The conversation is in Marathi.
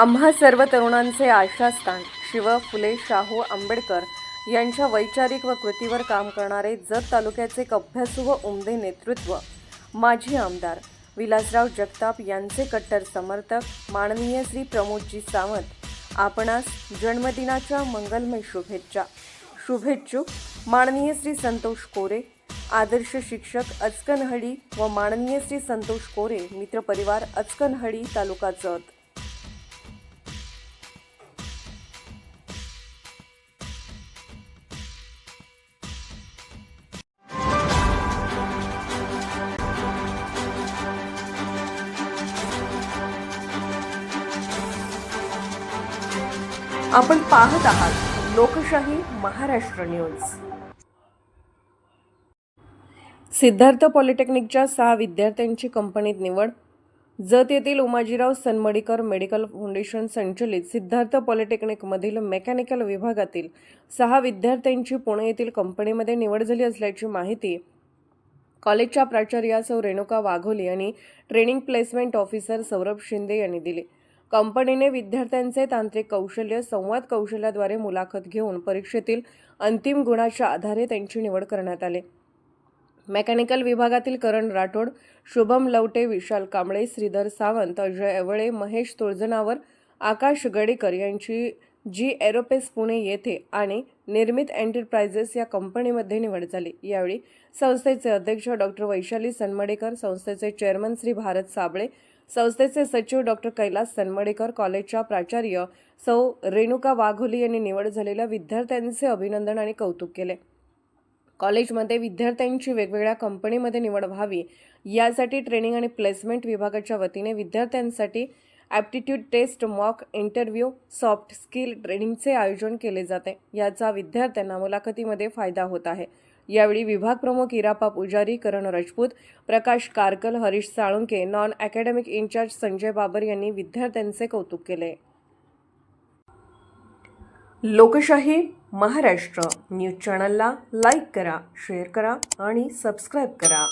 आम्हा सर्व तरुणांचे आशास्थान शिव फुले शाहू आंबेडकर यांच्या वैचारिक व कृतीवर काम करणारे जत तालुक्याचे एक अभ्यासू व उमदे नेतृत्व माजी आमदार विलासराव जगताप यांचे कट्टर समर्थक माननीय श्री प्रमोदजी सावंत आपणास जन्मदिनाच्या मंगलमय शुभेच्छा. शुभेच्छुक माननीय श्री संतोष कोरे आदर्श शिक्षक अचकनहळी व माननीय श्री संतोष कोरे मित्रपरिवार अचकनहळी तालुका जत. आपण पाहत आहात लोकशाही महाराष्ट्र न्यूज. सिद्धार्थ पॉलिटेक्निकच्या सहा विद्यार्थ्यांची कंपनीत निवड. जत येथील उमाजीराव सनमडीकर मेडिकल फाउंडेशन संचलित सिद्धार्थ पॉलिटेक्निकमधील मेकॅनिकल विभागातील सहा विद्यार्थ्यांची पुणे येथील कंपनीमध्ये निवड झाली असल्याची माहिती कॉलेजच्या प्राचार्या सौ रेणुका वाघोली आणि training placement officer Saurabh Shinde यांनी दिली. कंपनीने विद्यार्थ्यांचे तांत्रिक कौशल्य संवाद कौशल्याद्वारे मुलाखत घेऊन परीक्षेतील अंतिम गुणाच्या आधारे त्यांची निवड करण्यात आली. मेकॅनिकल विभागातील करण राठोड शुभम लवटे विशाल कांबळे श्रीधर सावंत अजय एवळे महेश तुळजनावर आकाश गडेकर यांची जी एरोपेस पुणे येथे आणि निर्मित एंटरप्राइजेस या कंपनीमध्ये निवड झाली. यावेळी संस्थेचे अध्यक्ष डॉक्टर वैशाली सनमडेकर संस्थेचे चेअरमन श्री भारत साबळे संस्थेचे सचिव डॉक्टर कैलास सनमडेकर कॉलेजच्या प्राचार्य सौ रेणुका वाघोली यांनी निवड झालेल्या विद्यार्थ्यांचे अभिनंदन आणि कौतुक केले. कॉलेजमध्ये विद्यार्थ्यांची वेगवेगळ्या कंपनीमध्ये निवड व्हावी यासाठी ट्रेनिंग आणि प्लेसमेंट विभागाच्या वतीने विद्यार्थ्यांसाठी aptitude test mock interview soft skill ट्रेनिंगचे आयोजन केले जाते. याचा विद्यार्थ्यांना मुलाखतीमध्ये फायदा होत आहे. यावेळी विभाग प्रमुख Irappa Pujari Karan Rajput Prakash Karkal Harish Salunke non academic incharge Sanjay Babar यांनी विद्यार्थ्यांचे कौतुक केले. लोकशाही महाराष्ट्र. न्यूज चॅनलला लाईक करा शेअर करा आणि सबस्क्राईब करा.